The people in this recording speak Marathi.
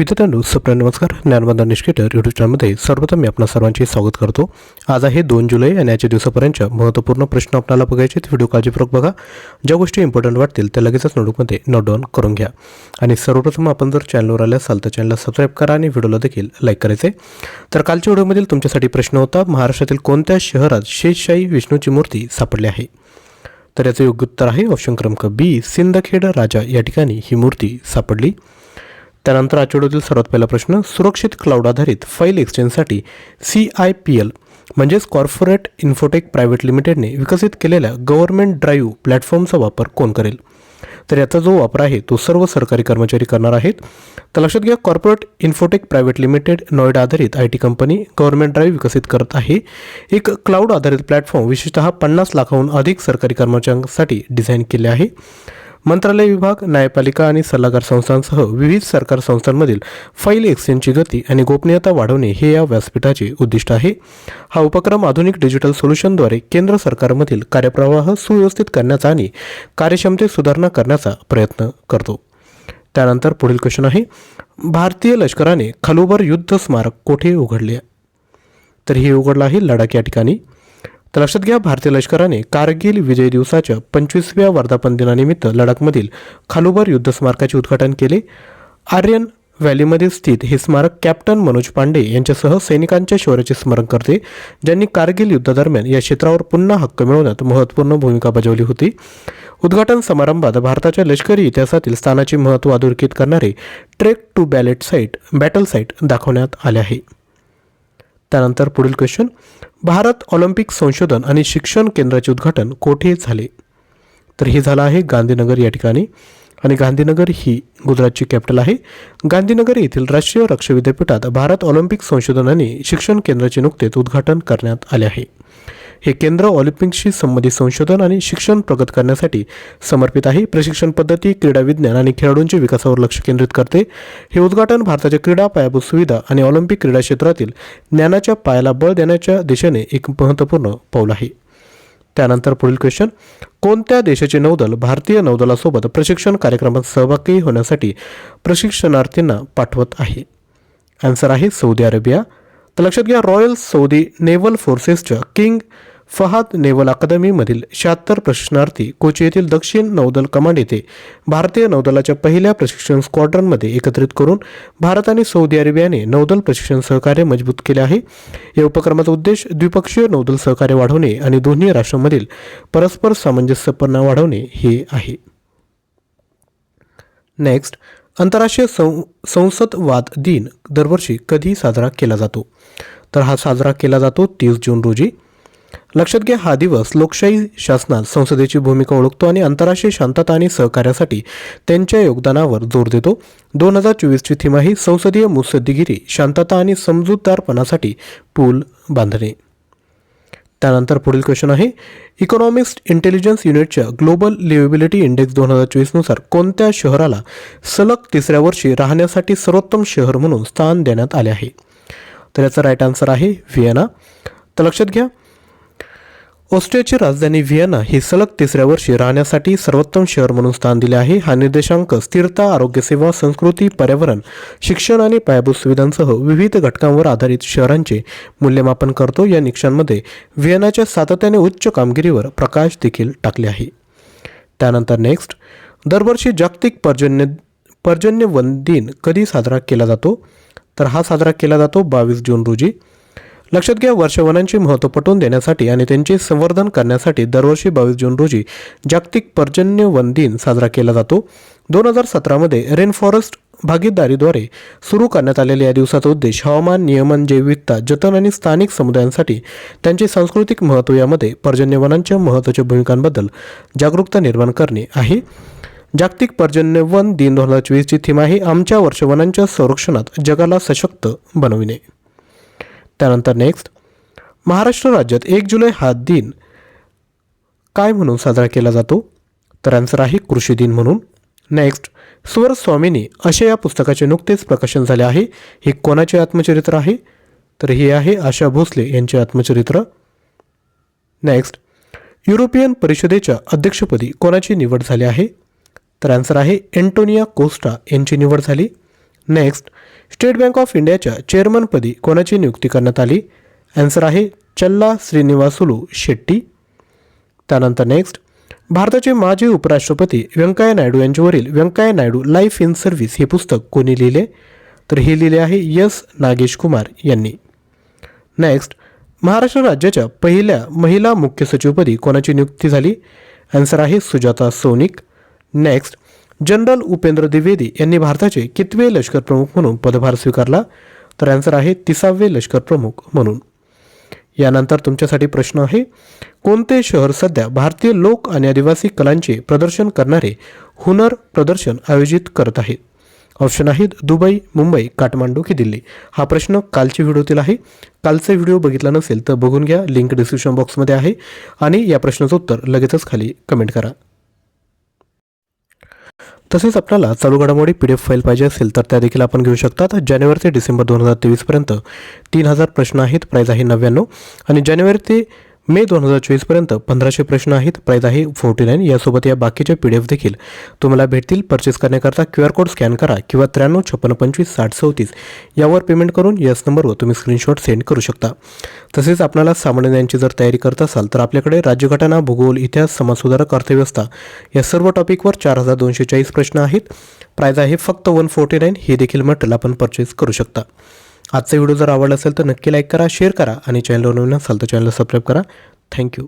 विद्यार्थ्यांनो सप्र नमस्कार. ज्ञानबंधन निष्केटर यूट्यूब चॅनलमध्ये सर्वप्रथम मी आपणा सर्वांचे स्वागत करतो. आज आहे दोन जुलै आणि याच्या दिवसापर्यंतच्या महत्त्वपूर्ण प्रश्न आपल्याला बघायचे व्हिडिओ काळजीपूर्वक बघा. ज्या गोष्टी इम्पॉर्टंट वाटतील त्या लगेचच नोटबुकमध्ये नोट डाऊन करून घ्या. आणि सर्वप्रथम आपण जर चॅनलवर आले असाल तर चॅनलला सबस्क्राईब करा आणि व्हिडिओला देखील लाईक करायचे. तर कालच्या व्हिडिओमधील तुमच्यासाठी प्रश्न होता महाराष्ट्रातील कोणत्या शहरात शेषशाही विष्णूची मूर्ती सापडली आहे? तर याचं योग्य उत्तर आहे ऑप्शन क्रमांक बी सिंदखेड राजा या ठिकाणी ही मूर्ती सापडली. त्यानंतर आठवड्यातील सर्वात पहिला प्रश्न सुरक्षित क्लाउड आधारित फाईल एक्सचेंजसाठी सी आय पी एल म्हणजेच कॉर्पोरेट इन्फोटेक प्रायव्हेट लिमिटेडने विकसित केलेल्या गव्हर्नमेंट ड्राईव्ह प्लॅटफॉर्मचा वापर कोण करेल? तर याचा जो वापर आहे तो सर्व सरकारी कर्मचारी करणार आहेत. तर लक्षात घ्या corporate infotech private limited Noida आधारित I T company government drive विकसित करत आहे. एक क्लाउड आधारित प्लॅटफॉर्म विशेषतः पन्नास लाखाहून अधिक सरकारी कर्मचाऱ्यांसाठी डिझाईन केले आहे. मंत्रालय विभाग न्यायपालिका आणि सल्लागार संस्थांसह विविध सरकार संस्थांमधील फाईल एक्सचेंजची गती आणि गोपनीयता वाढवणे हे या व्यासपीठाचे उद्दिष्ट आहे. हा उपक्रम आधुनिक डिजिटल सोल्युशनद्वारे केंद्र सरकारमधील कार्यप्रवाह सुव्यवस्थित करण्याचा आणि कार्यक्षमतेत सुधारणा करण्याचा प्रयत्न करतो. त्यानंतर पुढील क्वेश्चन आहे भारतीय लष्कराने खलोबर युद्ध स्मारक कोठे उघडले? तर हे उघडलं आहे लडाख या ठिकाणी. तर लक्षात घ्या भारतीय लष्कराने कारगिल विजय दिवसाच्या पंचवीसव्या वर्धापन दिनानिमित्त लडाखमधील खालुबर युद्ध स्मारकाचे उद्घाटन केले. आर्यन व्हॅलीमध्ये स्थित हे स्मारक कॅप्टन मनोज पांडे यांच्यासह सैनिकांच्या शौर्याचे स्मरण करते ज्यांनी कारगिल युद्धादरम्यान या क्षेत्रावर पुन्हा हक्क मिळवण्यात महत्त्वपूर्ण भूमिका बजावली होती. उद्घाटन समारंभात भारताच्या लष्करी इतिहासातील स्थानाचे महत्त्व अधोरेखित करणारे trek to ballet site battle site दाखवण्यात आले आहे. त्यानंतर पुढील क्वेश्चन भारत ऑलिम्पिक संशोधन आणि शिक्षण केंद्राचे उद्घाटन कोठे झाले? तर हे झालं आहे गांधीनगर या ठिकाणी. आणि गांधीनगर ही गुजरातची कॅपिटल आहे. गांधीनगर येथील राष्ट्रीय रक्षा विद्यापीठात भारत ऑलिम्पिक संशोधन आणि शिक्षण केंद्राचे नुकतेच उद्घाटन करण्यात आले आहे. हे केंद्र ऑलिम्पिकशी संबंधित संशोधन आणि शिक्षण प्रगत करण्यासाठी समर्पित आहे. प्रशिक्षण पद्धती क्रीडा विज्ञान आणि खेळाडूंच्या विकासावर लक्ष केंद्रित करते. हे उद्घाटन भारताच्या क्रीडा पायाभूत सुविधा आणि ऑलिम्पिक क्रीडा क्षेत्रातील ज्ञानाच्या पायाला बळ देण्याच्या दिशेने एक महत्त्वपूर्ण पाऊल आहे. त्यानंतर पुढील क्वेश्चन कोणत्या देशाचे नौदल भारतीय नौदलासोबत प्रशिक्षण कार्यक्रमात सहभागी होण्यासाठी प्रशिक्षणार्थींना पाठवत आहे? आन्सर आहे सौदी अरेबिया. तर लक्षात घ्या रॉयल सौदी नेव्हल फोर्सेसच्या किंग फहाद नेव्हल अकादमीमधील शहात्तर प्रशिक्षणार्थी कोची येथील दक्षिण नौदल कमांड येथे भारतीय नौदलाच्या पहिल्या प्रशिक्षण स्क्वॉड्रनमध्ये एकत्रित करून भारत आणि सौदी अरेबियाने नौदल प्रशिक्षण सहकार्य मजबूत केले आहे. या उपक्रमाचा उद्देश द्विपक्षीय नौदल सहकार्य वाढवणे आणि दोन्ही राष्ट्रांमधील परस्पर सामंजस्यपणा वाढवणे हे आहे. नेक्स्ट आंतरराष्ट्रीय सं संसदवाद दिन दरवर्षी कधी साजरा केला जातो. तर हा साजरा केला जातो तीस जून रोजी. लक्षात घ्या हा दिवस लोकशाही शासनात संसदेची भूमिका ओळखतो आणि आंतरराष्ट्रीय शांतता आणि सहकार्यासाठी त्यांच्या योगदानावर जोर देतो. दोन हजार चोवीसची थीम आहे संसदीय मुत्सद्दीगिरी शांतता आणि समजूतदारपणासाठी पूल बांधणे. त्यानंतर पुढील क्वेश्चन आहे. इकॉनॉमिक्स इंटेलिजन्स युनिटच्या ग्लोबल लिव्हेबिलिटी इंडेक्स दोन हजार चोवीसनुसार कोणत्या शहराला सलग तिसऱ्या वर्षी राहण्यासाठी सर्वोत्तम शहर म्हणून स्थान देण्यात आले आहे? तर याचा राईट आन्सर आहे व्हिएना. तर लक्षात घ्या ऑस्ट्रियाची राजधानी व्हिएना ही सलग तिसऱ्या वर्षी राहण्यासाठी सर्वोत्तम शहर म्हणून स्थान दिले आहे. हा निर्देशांक स्थिरता आरोग्यसेवा संस्कृती पर्यावरण शिक्षण आणि पायाभूत सुविधांसह विविध घटकांवर आधारित शहरांचे मूल्यमापन करतो. या निकषांमध्ये व्हिएनाच्या सातत्याने उच्च कामगिरीवर प्रकाश देखील टाकले आहे. त्यानंतर नेक्स्ट दरवर्षी जागतिक पर्जन्य पर्जन्यवन दिन कधी साजरा केला जातो? तर हा साजरा केला जातो बावीस जून रोजी. लक्षात घ्या वर्षवनांचे महत्त्व पटवून देण्यासाठी आणि त्यांचे संवर्धन करण्यासाठी दरवर्षी बावीस जून रोजी जागतिक पर्जन्य वन दिन साजरा केला जातो. दोन हजार सतरामध्ये रेन फॉरेस्ट भागीदारीद्वारे सुरू करण्यात आलेल्या या दिवसाचा उद्देश हवामान नियमन जैविकता जतन आणि स्थानिक समुदायांसाठी त्यांचे सांस्कृतिक महत्त्व यामध्ये पर्जन्यवनांच्या महत्त्वाच्या भूमिकांबद्दल जागरूकता निर्माण करणे आहे. जागतिक पर्जन्य वन दिन दोन हजार चोवीसची थीम आहे आमच्या वर्षवनांच्या संरक्षणात जगाला सशक्त बनविणे. त्यानंतर नेक्स्ट महाराष्ट्र राज्यात एक जुलै हा दिन काय म्हणून साजरा केला जातो? तर आन्सर आहे कृषी दिन म्हणून. नेक्स्ट स्वर स्वामिनी असे या पुस्तकाचे नुकतेच प्रकाशन झाले आहे. हे कोणाचे आत्मचरित्र आहे? तर हे आहे आशा भोसले यांचे आत्मचरित्र. नेक्स्ट युरोपियन परिषदेच्या अध्यक्षपदी कोणाची निवड झाली आहे? तर आन्सर आहे एंटोनिया कोस्टा यांची निवड झाली. नेक्स्ट स्टेट बँक ऑफ इंडियाच्या चेअरमनपदी कोणाची नियुक्ती करण्यात आली? ॲन्सर आहे चल्ला श्रीनिवासुलू शेट्टी. त्यानंतर नेक्स्ट भारताचे माजी उपराष्ट्रपती व्यंकय्या नायडू यांच्यावरील Venkaiah Naidu life in service हे पुस्तक कोणी लिहिले? तर हे लिहिले आहे यस नागेश कुमार यांनी. नेक्स्ट महाराष्ट्र राज्याच्या पहिल्या महिला मुख्य सचिवपदी कोणाची नियुक्ती झाली? ॲन्सर आहे सुजाता सोनिक. नेक्स्ट जनरल उपेंद्र द्विवेदी यांनी भारताचे कितवे लष्कर प्रमुख म्हणून पदभार स्वीकारला? तर आन्सर आहे तिसावे लष्कर प्रमुख म्हणून. यानंतर तुमच्यासाठी प्रश्न आहे कोणते शहर सध्या भारतीय लोक आणि आदिवासी कलांचे प्रदर्शन करणारे हुनर प्रदर्शन आयोजित करत आहे? ऑप्शन आहेत दुबई मुंबई काठमांडू की दिल्ली. हा प्रश्न कालच्या व्हिडिओतील आहे. कालचा व्हिडिओ बघितला नसेल तर बघून घ्या. लिंक डिस्क्रिप्शन बॉक्समध्ये आहे. आणि या प्रश्नाचं उत्तर लगेचच खाली कमेंट करा. तसेच आपल्याला चालू घडामोडी पी डी एफ फाईल पाहिजे असेल तर त्या देखील आपण घेऊ शकतात. जानेवारी ते डिसेंबर दोन हजार तेवीसपर्यंत तीन हजार प्रश्न आहेत. प्राईज आहे नव्याण्णव. आणि जानेवारी ते मे दोन हजार चोवीसपर्यंत पंधराशे प्रश्न आहेत. प्राईज आहे फोर्टी नाईन. यासोबत या बाकीचे पी डी एफ देखील. तुम्हाला भेटतील. परचेस करण्याकरता क्यू आर कोड स्कॅन करा किंवा त्र्याण्णव छप्पन्न पंचवीस साठ चौतीस. यावर पेमेंट करून याच नंबरवर तुम्ही स्क्रीनशॉट सेंड करू शकता. तसेच आपल्याला सामान्य ज्ञानची जर तयारी करत असाल तर आपल्याकडे राज्यघटना भूगोल इतिहास समाजसुधारक अर्थव्यवस्था या सर्व टॉपिकवर चार हजार दोनशे चाळीस प्रश्न आहेत. प्राईज आहे फक्त वन फोर्टी नाईन. हे देखील मटेरियल आपण परचेस करू शकता. आजचा व्हिडिओ जर आवडला असेल तर नक्की लाईक करा शेअर करा आणि चॅनलवर नवीन असाल तर चॅनलला सबस्क्राईब करा. थँक्यू